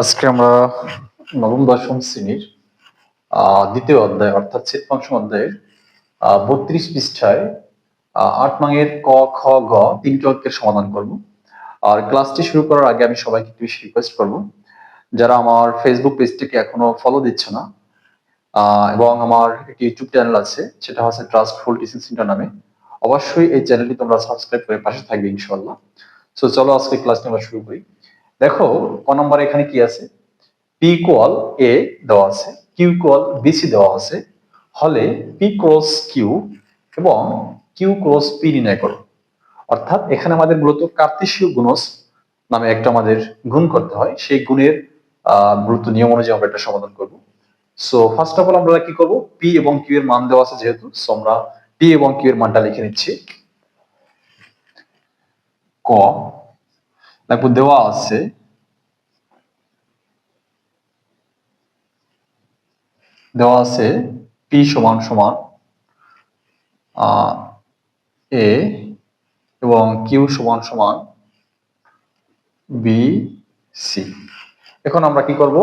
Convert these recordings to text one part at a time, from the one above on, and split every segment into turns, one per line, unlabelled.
আজকে আমরা নবম দশম শ্রেণির দ্বিতীয় অধ্যায়, অর্থাৎ ছেদ ফাংশন অধ্যায়ের বত্রিশ পৃষ্ঠায় আট মাঙের ক, খ, গ তিনটি অঙ্কের সমাধান করব। আর ক্লাসটি শুরু করার আগে আমি সবাইকে একটু বেশি রিকোয়েস্ট করব। যারা আমার ফেসবুক পেজটিকে এখনও ফলো দিচ্ছে না এবং আমার একটি ইউটিউব চ্যানেল আছে, সেটা হচ্ছে ট্রাস্ট ফুল টিচিং সেন্টার নামে, অবশ্যই এই চ্যানেলটি তোমরা সাবস্ক্রাইব করে পাশে থাকবে ইনশাল্লাহ সো চলো আজকে ক্লাসটি আমরা শুরু করি। দেখো, ক নম্বর এখানে কি আছে? পি ইকুয়াল এ দেওয়া আছে কিউ ইকুয়াল বিসি দেওয়া আছে। হলে পি ক্রস কিউ এবং কিউ ক্রস পি নির্ণয় করো। অর্থাৎ এখানে আমাদের মূলত কার্তেশীয় গুণস নামে একটা আমাদের গুণ করতে হয়। সেই গুণের মূলত নিয়ম অনুযায়ী আমরা এটা সমাধান করব। সো ফার্স্ট অফ অল আমরা কি করব? পি এবং কিউ এর মান দেওয়া আছে যেহেতু সো আমরা পি এবং কিউ এর মানটা লিখে নিচ্ছি। ক দেওয়া আছে দেওয়া আছে, পি সমান সমান এ এবং কিউ সমান সমান বি, সি। এখন আমরা কি করব?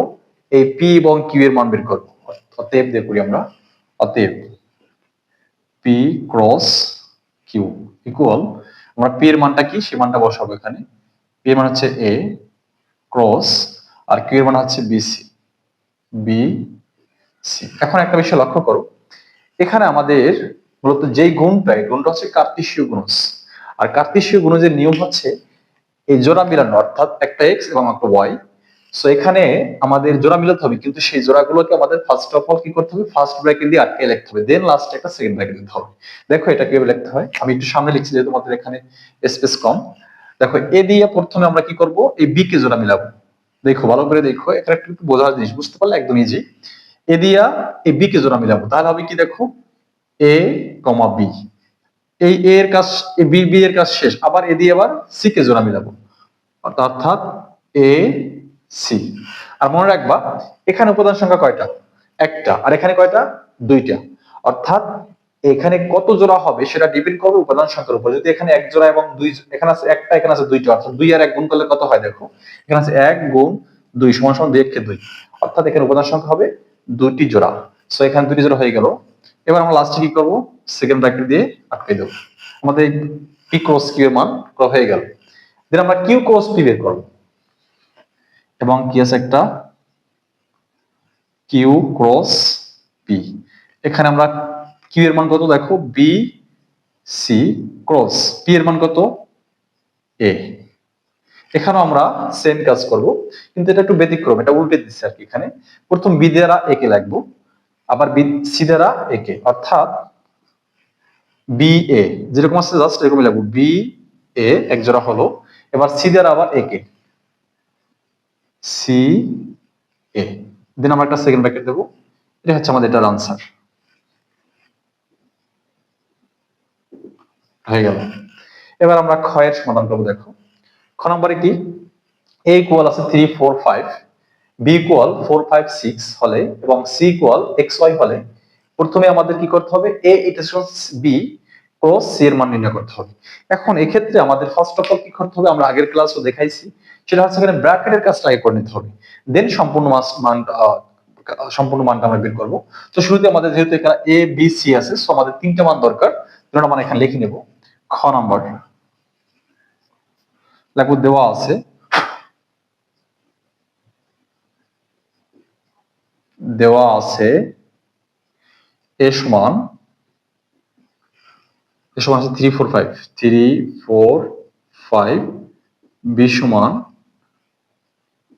এই পি এবং কিউ এর মান বের করব। অতএব দিয়ে করি আমরা, অতএব পি ক্রস কিউ ইকুয়াল আমরা পি এর মানটা কি? সে মানটা বসাবো এখানে। পি এর মান হচ্ছে এ, ক্রস, আর কিউ এর মান হচ্ছে বিসি বি এখন একটা বিষয় লক্ষ্য করো। এখানে আমাদের মূলত যেই গুণটা, এই গুণটা হচ্ছে কার্তেশীয় গুণজ। আর কার্তেশীয় গুণজের নিয়ম হচ্ছে এই জোড়া মিলানো অর্থাৎ একটা এক্স এবং একটা ওয়াই সো এখানে আমাদের জোড়া মিলাতে হবে, কিন্তু সেই জোড়াগুলোকে আমাদের ফার্স্ট অফ অল কি করতে হবে? ফার্স্ট ব্র্যাকেট দিয়ে আটকে লিখতে হবে দেন লাস্টে একটা সেকেন্ড ব্র্যাকেট দিতে হবে। দেখো এটা কীভাবে লিখতে হয়? আমি একটু সামনে লিখছি, যেহেতু আমাদের এখানে স্পেস কম। দেখো, এ দিয়ে প্রথমে আমরা কি করব? এই বি কে জোড়া মিলাবো। দেখো, ভালো করে দেখো, এখানে একটু বোঝার জিনিস, বুঝতে পারলে একদম ইজি এ দিয়া এই বি কে জোড়া মিলাবো। তাহলে হবে কি দেখো? এ কমা বি এই এর কাজ বি বি এর কাজ শেষ। আবার এ দিয়ে আবার সি কে জোড়া মিলাবো। অর্থাৎ এ সি আর মনে রাখবা, এখানে উপাদান সংখ্যা কয়টা? একটা। আর এখানে কয়টা? দুইটা। অর্থাৎ এখানে কত জোড়া হবে সেটা ডিপেন্ড করবে উপাদান সংখ্যার উপর। যদি এখানে এক জোড়া এবং দুই, এখানে আছে একটা, এখানে আছে দুইটা। অর্থাৎ দুই আর এক গুণ করলে কত হয় দেখো? এখানে আছে এক গুণ দুই সমান সমান দুই, একে দুই। অর্থাৎ এখানে উপাদান সংখ্যা হবে দুটি জোড়া। সো এখানে দুটি জোড়া হয়ে গেল। এবার আমরা লাস্টে কি করব? সেকেন্ড ব্র্যাকেট দিয়ে আটকে দেবো। আমাদের পি ক্রস কিউ এর মান হয়ে গেল। দেন আমরা কিউ ক্রস পি বের করব। এবং কি আছে একটা? কিউ ক্রস পি এখানে আমরা কিউ এর মান কত দেখো? বি সি ক্রস পি এর মান কত? এ এখানেও আমরা সেম কাজ করব, কিন্তু এটা একটু ব্যতিক্রম, এটা উল্টে দিচ্ছে আর কি এখানে। প্রথম বি দ্বারা একে লাগবো, আবার সি দ্বারা একে অর্থাৎ বি এ, যেরকম আছে জাস্ট এরকমই লাগবো। বি এ এক জোড়া হলো, এবার সি দ্বারা আবার একে সি এ দেন আমরা একটা সেকেন্ড ব্র্যাকেট দেবো, এটা হচ্ছে আমাদের এটার আনসার হয়ে গেল। এবার আমরা ক্ষয়ের সমাধান করব, দেখো। খ নম্বরে কি? এ ইকুয়াল আছে three four five B equal four five six হলে এবং সি ইকুয়াল এক্স ওয়াই হলে প্রথমে আমাদের কি করতে হবে? A iteration B cross C এর মান নির্ণয় করতে হবে। এখন এক্ষেত্রে আমাদের ফার্স্ট অফ অল কি করতে হবে? আমরা আগের ক্লাসও দেখাইছি। সেটা হচ্ছে এখানে ব্র্যাকেটের কাজটা আগে করে নিতে হবে। দেন সম্পূর্ণ মাস, মান সম্পূর্ণ মানটা আমরা বের করব। তো শুরুতে আমাদের যেহেতু এখানে এ বি সি আছে সো আমাদের তিনটা মান দরকার। দুটো মান এখানে লিখে নেব। খ নাম্বার। লাগু দেওয়া আছে দেওয়া আছে এ সমান এ সমান আছে three four five three four five B সমান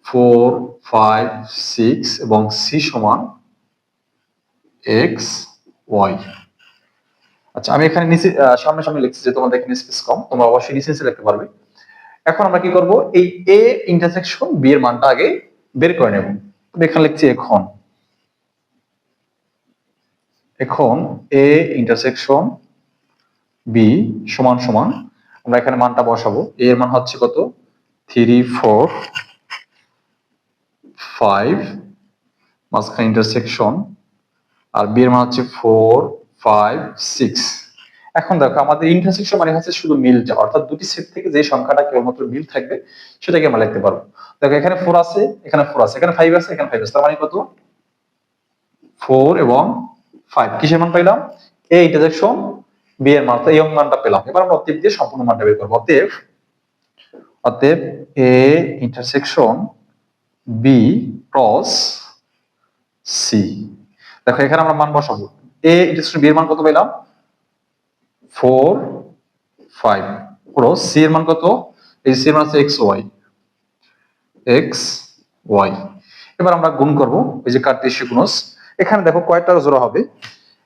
ফোর ফাইভ সিক্স এবং সি সমান এক্স ওয়াই আচ্ছা আমি এখানে নিচে সামনে সামনে লিখছি যে তোমাদের এখানে স্পেস কম, তোমরা অবশ্যই নিচে নিচে লিখতে পারবে। এখন আমরা কি করব? এই এ ইন্টারসেকশন বি এর মানটা আগে বের করে নেব। এখানে লিখছি এখন। এখন এ ইন্টারসেকশন বি সমান সমান আমরা এখানে মানটা বসাবো। এ এর মান হচ্ছে কত? থ্রি ফোর ফাইভ মাঝখানে ইন্টারসেকশন আর বি এর মান হচ্ছে ফোর ফাইভ সিক্স এখন দেখো, আমাদের ইন্টারসেকশন মানে হচ্ছে শুধু মিল মিলটা অর্থাৎ দুটি সেট থেকে যে সংখ্যাটা কেবলমাত্র মিল থাকবে, সেটাকে আমরা লিখতে পারব। দেখো, এখানে ফোর আছে, এখানে ফোর আছে, এখানে ফাইভ আছে, এখানে ফাইভ আছে, তার মানে কত? ফোর এবং ফাইভ কিসের মান পাইলাম? এ ইন্টারসেকশন বি এর মান, এই মানটা পেলাম। এবার আমরা অতএব দিয়ে সম্পূর্ণ মানটা বের করব। অতএব অতএব A intersection B cross C দেখো, এখানে আমরা মান বসাবো। এ ইন্টারসেকশন বি এর মান কত পেলাম? ফোর, ফাইভ ক্রস সি এর মান কত? এই সি এর মান হচ্ছে এক্স ওয়াই এক্স ওয়াই এবার আমরা গুণ করব এই যে কার্তেশীয় গুণস এখানে দেখো কয়টা জোড়া হবে?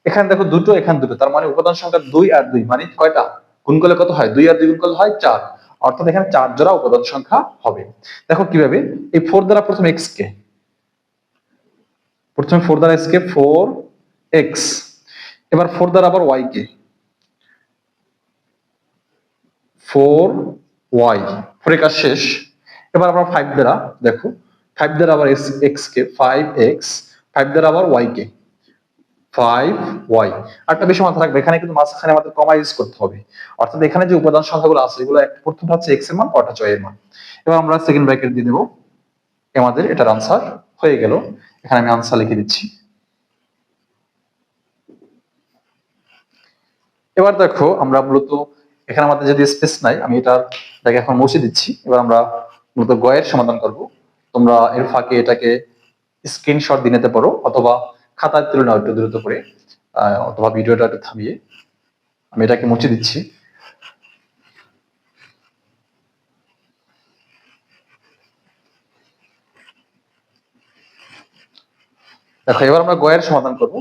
এখানে দেখো দুটো, এখানে দুটো। তার মানে উপাদান সংখ্যা দুই আর দুই মানে কয়টা? গুণ করলে কত হয়? দুই আর দুই গুণ করলে হয় চার। অর্থাৎ এখানে চার জোড়া উপাদান সংখ্যা হবে। দেখো কীভাবে? এই ফোর দ্বারা প্রথমে এক্স কে। প্রথমে ফোর দ্বারা এক্স কে ফোর এক্স এবার ফোর দ্বারা আবার ওয়াই কে। ফোর ওয়াই ফোর কাজ শেষ। এবার আমরা ফাইভ দ্বারা দেখো। ফাইভ দ্বারা আবার এক্স কে ফাইভ এক্স ফাইভ দ্বারা আবার ওয়াই কে। ফাইভ ওয়াই এখানে কিন্তু মাঝখানে আমাদের অর্থাৎ এখানে যে উপাদান আছে প্রথমটা হচ্ছে এক্সের মান এবার আমরা সেকেন্ড দিয়ে দেবো। আমাদের এটার আনসার হয়ে গেল। এখানে আমি আনসার লিখে দিচ্ছি। এবার দেখো, আমরা মূলত এখানে আমাদের যদি স্পেস নাই, আমি এটার এটাকে এখন মুছে দিচ্ছি। এবার আমরা মূলত গয়ের সমাধান করব। তোমরা এর ফাঁকে এটাকে স্ক্রিনশট দিয়ে নিতে পারো, অথবা খাতায় তুলে নাও একটু দ্রুত করে অথবা ভিডিওটা একটু থামিয়ে আমি এটাকে মুছে দিচ্ছি। দেখো, এবার আমরা গয়ের সমাধান করব।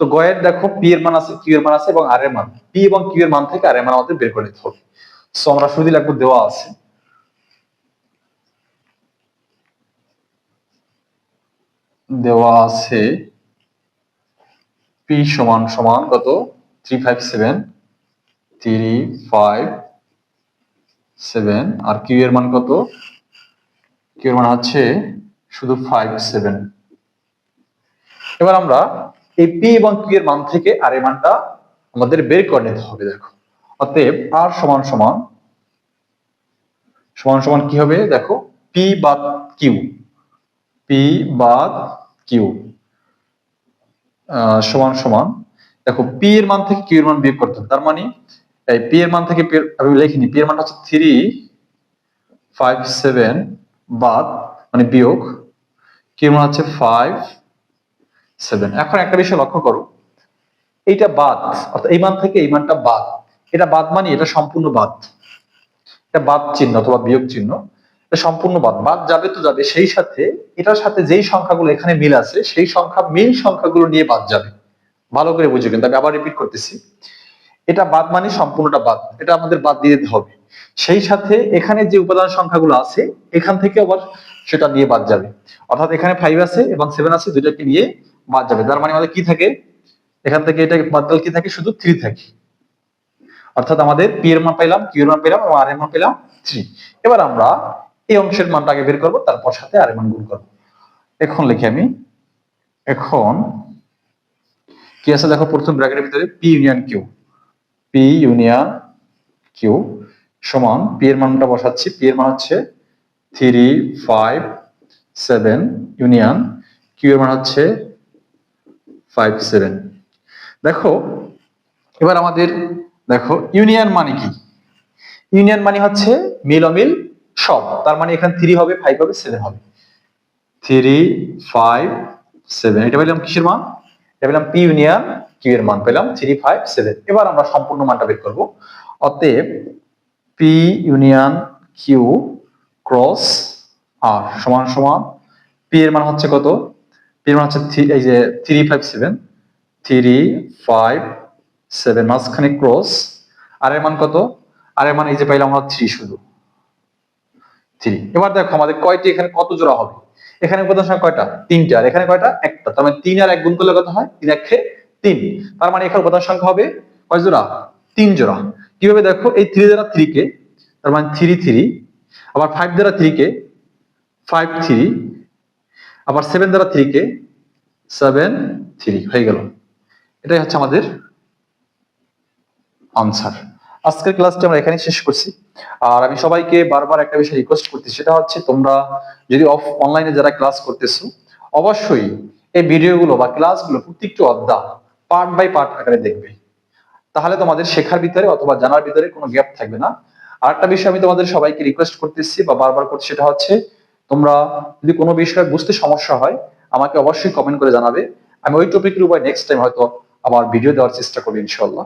তো গয়ের দেখো পি এর মান আছে কিউ এর মান আছে এবং আর এর মান। পি এবং কিউ এর মান থেকে আর এর মান আমাদের বের করে নিতে হবে। সো আমরা শুরু লাগবে দেওয়া আছে। দেওয়া আছে পি সমান সমান কত? Three five seven three five seven আর কিউ এর মান কত? কিউ এর মান হচ্ছে শুধু ফাইভ সেভেন এবার আমরা এই পি এবং কিউ এর মান থেকে আর এর মানটা আমাদের বের করে নিতে হবে, দেখো। অতএব আর সমান সমান সমান সমান কি হবে? দেখো, পি বাদ কিউ, পি বাদ কিউ সমান সমান। দেখো, পি এর মান থেকে কিউ এর মান বিয়োগ করতে হবে। তার মানে এই পি এর মান থেকে আমি লিখিনি পি এর মান হচ্ছে থ্রি ফাইভ সেভেন বাদ মানে বিয়োগ। কিউ এর মান হচ্ছে ফাইভ সেভেন এখন একটা বিষয় লক্ষ্য করো। এইটা বাদ, অর্থাৎ এই মান থেকে এই মানটা বাদ। এটা বাদ মানে এটা সম্পূর্ণ বাদ। এটা বাদ চিহ্ন অথবা বিয়োগ চিহ্ন। সম্পূর্ণ বাদ। বাদ যাবে তো যাবে সেই সাথে, এটার সাথে যেই সংখ্যাগুলো এখানে মিল আছে, সেই সংখ্যা মিল সংখ্যাগুলো নিয়ে বাদ যাবে। ভালো করে বুঝে কিন্তু আমি আবার রিপিট করতেছি। এটা বাদ মানে সম্পূর্ণটা বাদ। এটা আমাদের বাদ দিয়ে দিতে হবে। সেই সাথে এখানে যে উপাদান সংখ্যাগুলো আছে, এখান থেকে আবার সেটা নিয়ে বাদ যাবে। অর্থাৎ এখানে ফাইভ আছে এবং সেভেন আছে, দুইটাকে নিয়ে বাদ যাবে। তার মানে আমাদের কি থাকে? এখান থেকে এটা বাদ গেলে কি থাকে? শুধু থ্রি থাকে। অর্থাৎ আমাদের পি এর মান পেলাম কিউ এর মান পেলাম এবং আর এর মান পেলাম থ্রি এবার আমরা এই অংশের মানটা আগে বের করব, তারপর সাথে আর এর মান গুণ করব। এখন লিখি আমি। এখন কি আছে দেখো প্রথম ব্র্যাকেটের ভিতরে? P union Q P union Q সমান পি এর মানটা বসাচ্ছি। পি এর মান হচ্ছে three five seven union Q এর মান হচ্ছে ফাইভ সেভেন দেখো, এবার আমাদের, দেখো ইউনিয়ন মানে কি? ইউনিয়ন মানে হচ্ছে মিল অমিল সব। তার মানে এখানে থ্রি হবে ফাইভ হবে সেভেন হবে। থ্রি ফাইভ সেভেন এটা পেলাম কিসের মান? এটা পেলাম পি ইউনিয়ন কিউ এর মান পেলাম থ্রি ফাইভ সেভেন এবার আমরা সম্পূর্ণ মানটা বের করব। অতএব P union Q cross R সমান সমান। পি এর মান হচ্ছে কত? এর মান হচ্ছে এই যে থ্রি ফাইভ সেভেন, থ্রি মাঝখানে ক্রস, আর এর মান কত? আর এর মান এই যে পাইলাম আমরা থ্রি শুধু। থ্রি। এবার দেখো আমাদের কয়টি, এখানে কত জোড়া হবে? এখানে উপাদান সংখ্যা কয়টা? তিনটা। আর এখানে কয়টা? একটা। তার মানে তিন আর এক গুণ করলে কত হয়? তিন একে তিন। তার মানে এখানে উপাদান সংখ্যা হবে কয় জোড়া? তিন জোড়া। কীভাবে দেখো? এই থ্রি দ্বারা থ্রি কে, তার মানে থ্রি থ্রি, আবার ফাইভ দ্বারা থ্রি কে ফাইভ থ্রি আবার সেভেন দ্বারা থ্রি কে সেভেন থ্রি হয়ে গেল। এটাই হচ্ছে আমাদের আনসার আজকের ক্লাসটি আমরা এখানে শেষ করছি। আর আমি সবাইকে বারবার একটা বিষয় রিকোয়েস্ট করছি, সেটা হচ্ছে তোমরা যদি অফ অনলাইনে যারা ক্লাস করতেছো, অবশ্যই এই ভিডিওগুলো বা ক্লাসগুলো প্রত্যেকটি অধ্যায় পার্ট বাই পার্ট আকারে দেখবে। তাহলে তোমাদের শেখার ভিতরে অথবা জানার ভিতরে কোনো গ্যাপ থাকবে না। আর একটা বিষয় আমি তোমাদের সবাইকে রিকোয়েস্ট করতেছি বা বারবার করছি, সেটা হচ্ছে তোমরা যদি কোনো বিষয়ে বুঝতে সমস্যা হয়, আমাকে অবশ্যই কমেন্ট করে জানাবে। আমি ওই টপিকের উপর নেক্সট টাইম হয়তো আবার ভিডিও দেওয়ার চেষ্টা করব ইনশাল্লাহ